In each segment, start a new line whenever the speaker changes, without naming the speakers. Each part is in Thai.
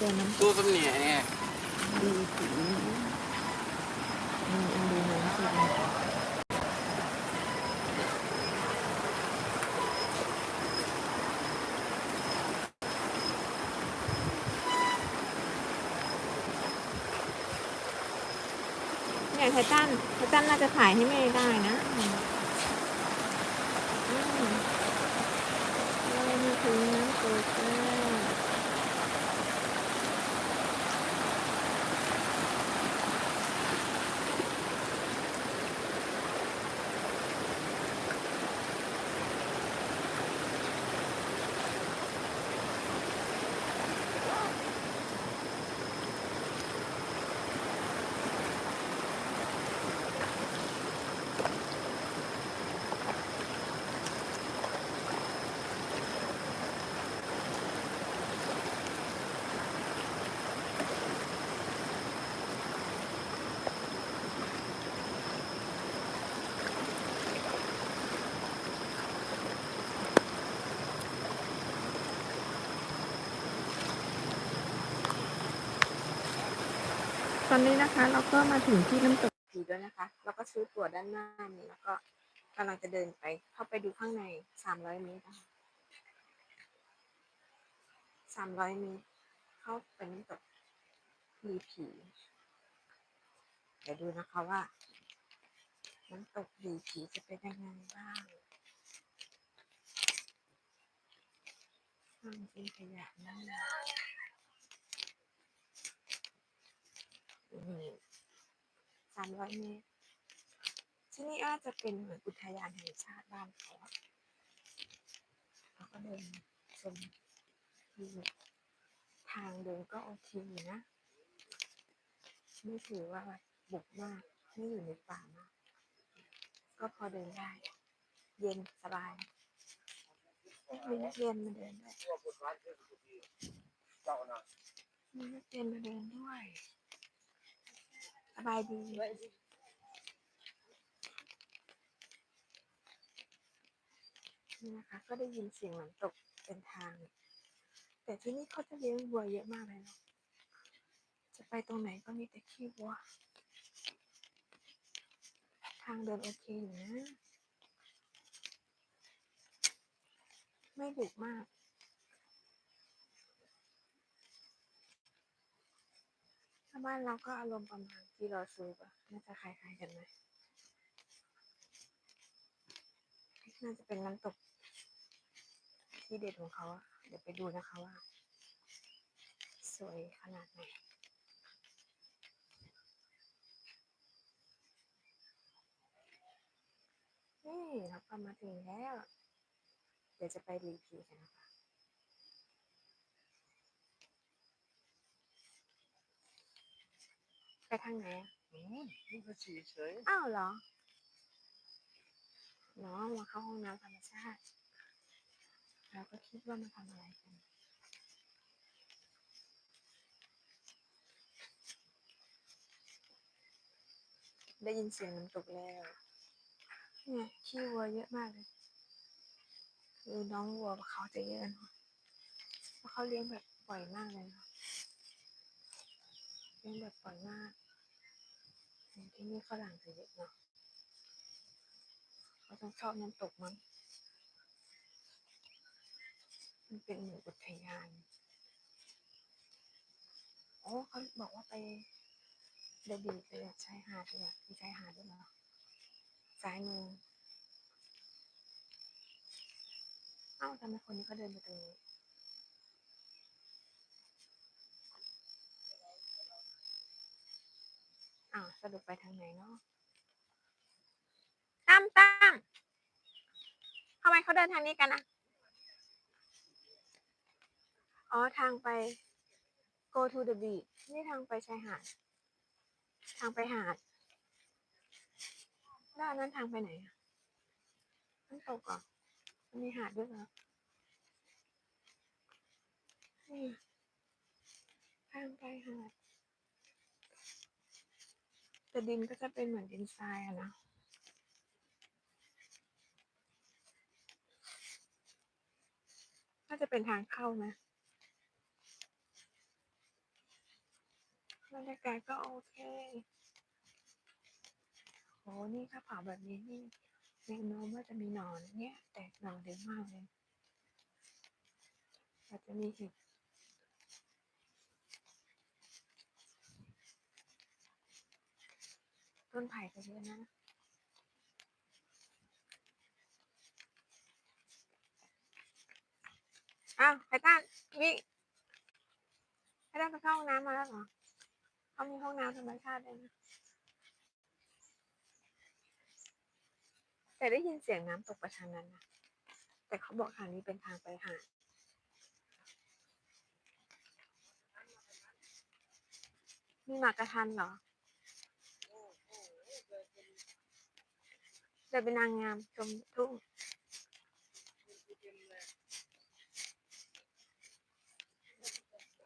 ตัวน้ำต
ตู้
ก
สำเนียเนี่ย
ดีผีมีอันดูน้ำตกเนี่ยไททันไททันน่าจะถ่ายให้แม่ได้นะอืมอืมเรามีถึงน้ำตกแล้ว ต อนนี้นะคะ เราก็มาถึงที่น้ำตกผีแล้วนะคะ เราก็ซื้อตั๋วด้านหน้านี้แล้วก็กำลังจะเดินไป เข้าไปดูข้างในสามร้อยเมตรนะคะสามร้อยเมตร เข้าไปน้ำตกผีผีเดี๋ยวดูนะคะว่า น้ำตกผีผีจะเป็นยังไงบ้างห้างเป็นขยะนั่น สามร้อยเมตร ที่นี่อาจจะเป็นเหมือนอุทยานแห่งชาติบ้านเขาอะแล้วก็เดินชมวิวทางเดินก็โอเคนะ ไม่ถือว่าบุกมาก ไม่อยู่ในป่ามาก ก็พอเดินได้ เย็นสบายเอ๊ะมีนักเรียนมาเดินด้วยมีนักเรียนมาเดินด้วย สบายดีนี่นะคะ ก็ได้ยินเสียงน้ำตกเป็นทาง แต่ที่นี่เขาจะเลี้ยงวัวเยอะมากเลยเนาะจะไปตรงไหนก็มีแต่ขี้วัว ทางเดินโอเคอยู่นะ ไม่ดุมาก ถ้าบ้านเราก็อารมณ์ประมาณที่เราซื้อปะน่าจะคล้ายๆกันไหมน่าจะเป็นน้ำตก ที่เด็ดของเขาอะเดี๋ยวไปดูนะคะว่า สวยขนาดไหนนี่เราก็มาถึงแล้ว เดี๋ยวจะไปรีพีกันนะคะ ไป ทางไหนอะ
อืมนี่ก็ฉี่เฉย
อ้าวเหรอ น้องมาเข้าห้องน้ำธรรมชาติ เราก็คิดว่ามาทำอะไรกัน ได้ยินเสียงน้ำตกแล้วเนี่ยขี้วัวเยอะมากเลย คือน้องวัวเขาจะเยอะเนอะเพราะเขาเลี้ยงแบบปล่อยมากเลยเนอะเลี้ยงแบบปล่อยมากอย่าง ที่นี่ฝรั่งจะเยอะเนาะเขาต้องชอบน้ำตกมั้ง มันเป็นเหมือนอุทยาน โอ้เขาบอกว่าไปเดบีไปชายหาดเลยมีชายหาดด้วยเหรอซ้ายมือ เอ้าทำไมคนนี้เขาเดินไปตรงนี้ อ้าวสรุปไปทางไหนเนาะตั้มตั้มทำไมเขาเดินทางนี้กันอะอ๋อทางไป go to the beach นี่ทางไปชายหาด ทางไปหาด แล้วอันนั้นทางไปไหนอะน้ำตกเหรอมันมีหาดด้วยเหรอนี่ทางไปหาด แต่ดินก็จะเป็นเหมือนดินทรายอะนะน่าจะเป็นทางเข้านะบรรยากาศก็โอเคโหนี่ถ้าเผาแบบนี้นี่แนวโน้มว่าจะมีหนอนเนี่ย แตกหนอนเยอะมากเลยอาจจะมีเห็ด ต้นไผ่ก็เยอะนะอ้าวไอ้ต้านวิไอ้ต้านไปเข้าห้องน้ำมาแล้วเหรอเขามีห้องน้ำธรรมชาติด้วยนะแต่ได้ยินเสียงน้ำตกประทางนั้นนะแต่เขาบอกทางนี้เป็นทางไปหาดมีหมากกระทันเหรอ เดินเป็นนางงามชมทุ่ง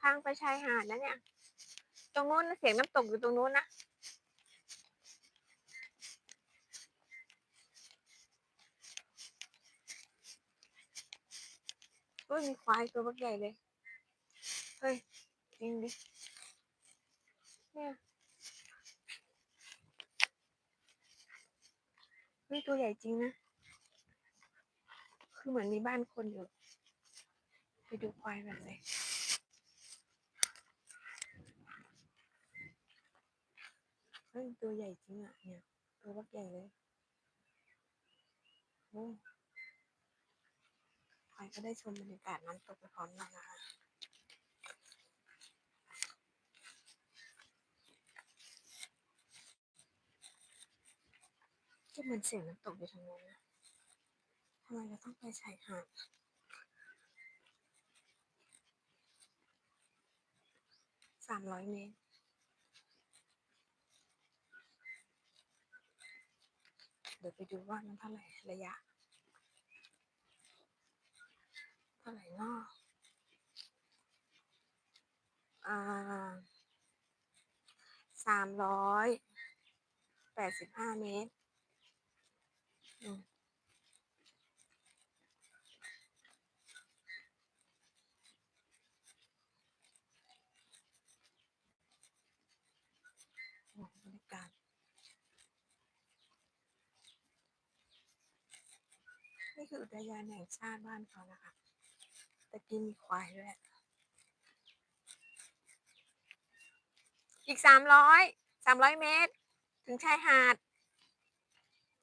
ทางไปชายหาดนะเนี่ย ตรงนู้นเสียงน้ำตกอยู่ตรงนู้นนะเฮ้ยมีควายตัวบักใหญ่เลย เฮ้ยจริงดิเนี่ย เฮ้ยตัวใหญ่จริงนะ คือเหมือนมีบ้านคนอยู่ ไปดูควายแบบไหนเฮ้ยตัวใหญ่จริงอะ เนี่ย ตัวบักใหญ่เลย โอ้ควายก็ได้ชมบรรยากาศน้ำตกไปพร้อมกันนะคะ ก็เหมือนเสียงน้ำตกอยู่ทางนั้นนะทำไมเราต้องไปชายหาดสามร้อยเมตรเดี๋ยวไปดูว่ามันเท่าไหร่ระยะ เท่าไหร่นอะอ่าสามร้อยแปดสิบห้าเมตร บรรยากาศนี่คืออุทยานแห่งชาติบ้านเขานะคะตะกี้มีควายด้วย อีกสามร้อยสามร้อยเมตร ถึงชายหาด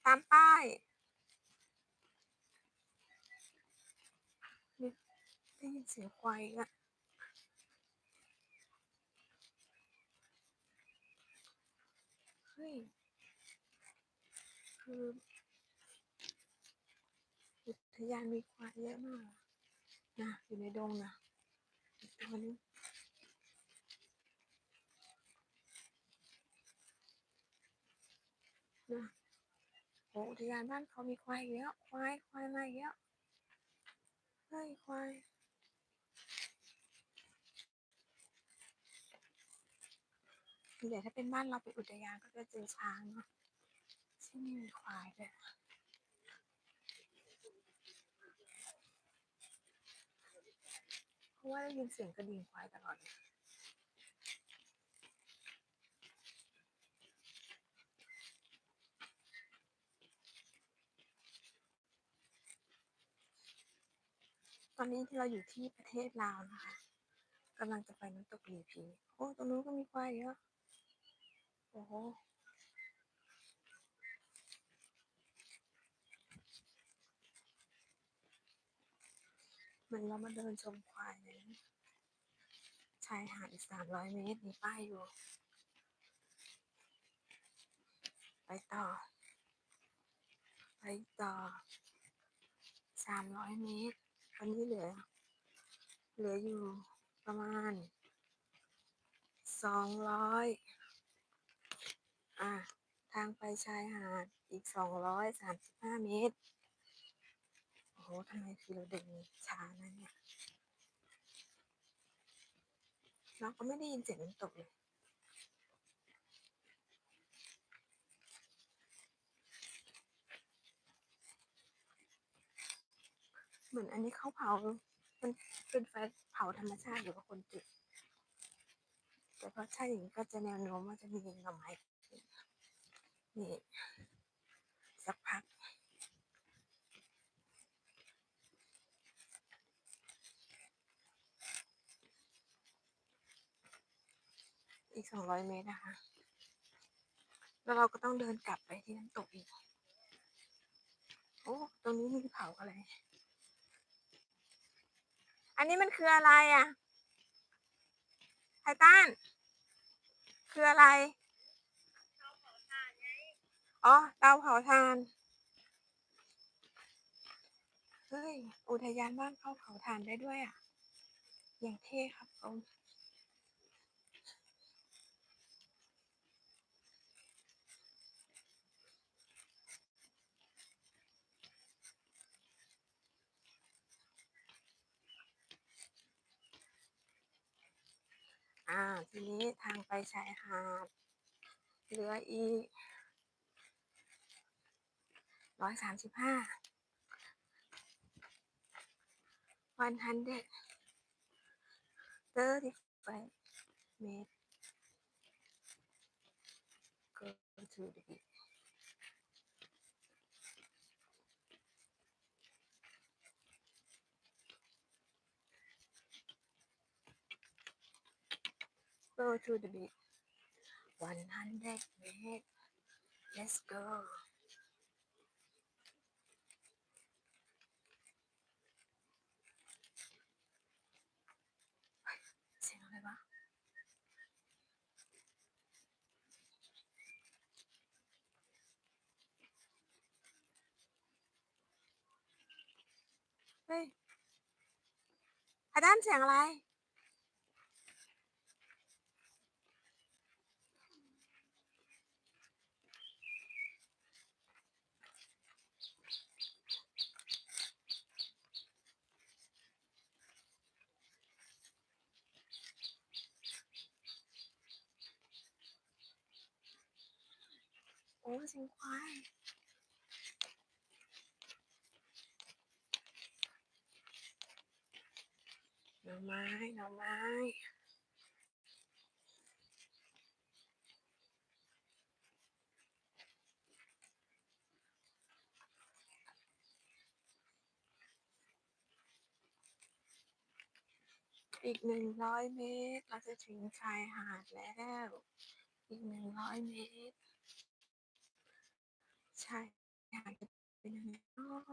ตามป้ายนี่ได้ยินเสียงควายอะเฮ้ยคืออุทยานมีควายเยอะมาก นะ อยู่ในดงนะอีกตัวนึงนะ อ้อุทยานบ้านเขามีควายเยอะควายควายมาเยอะเฮ้ยควายเดี๋ยวถ้าเป็นบ้านเราไปอุทยานก็จะเจอช้างเนาะที่นี่มีควายด้วยเพราะว่าได้ยินเสียงกระดิ่งควายตลอดเลย ตอนนี้ที่เราอยู่ที่ประเทศลาวนะคะกำลังจะไปน้ำตกหลีพีโอ้ตรงนู้นก็มีควายเยอะโอ้โหเหมือนเรามาเดินชมควายเลยชายหาดอีกสามร้อยเมตรมีป้ายอยู่ ไปต่อ ไปต่อสามร้อยเมตร อันนี้เหลือ เหลืออยู่ประมาณสองร้อยอะ ทางไปชายหาดอีกสองร้อยสามสิบห้าเมตร โอ้โหทำไมคือเราเดินช้านะเนี่ยเราก็ไม่ได้ยินเสียงน้ำตกเลย เหมือนอันนี้เขาเผา มันเป็นไฟเผาธรรมชาติหรือว่าคนจุด แต่พอถ้าอย่างนี้ก็จะแนวโน้มว่าจะมีหน่อไม้นี่สักพักอีกสองร้อยเมตรนะคะ แล้วเราก็ต้องเดินกลับไปที่น้ำตกอีก โอ้ ตรงนี้มีเขาอะไร อันนี้มันคืออะไรอะไททันคืออะไรอ๋อเตาเผาถ่าน เฮ้ย อุทยานบ้านเขาเผาถ่านได้ด้วยอะ อย่างเท่ครับผม ทีนี้ทางไปชายหาดเหลืออีกร้อยสามสิบห้าวันฮันเด็ดเตอร์ที่ไปเมตรก็ถือดี go to the beach 100 feet let's go เฮ้ยเสียงอะไรวะเฮ้ยอาจารย์เสียงอะไร โอ้เสียงควายหน่อไม้หน่อไม้อีกหนึ่งร้อยเมตร เราจะถึงชายหาดแล้ว อีกหนึ่งร้อยเมตร ช่ อยากจะเป็นยังไงเนาะ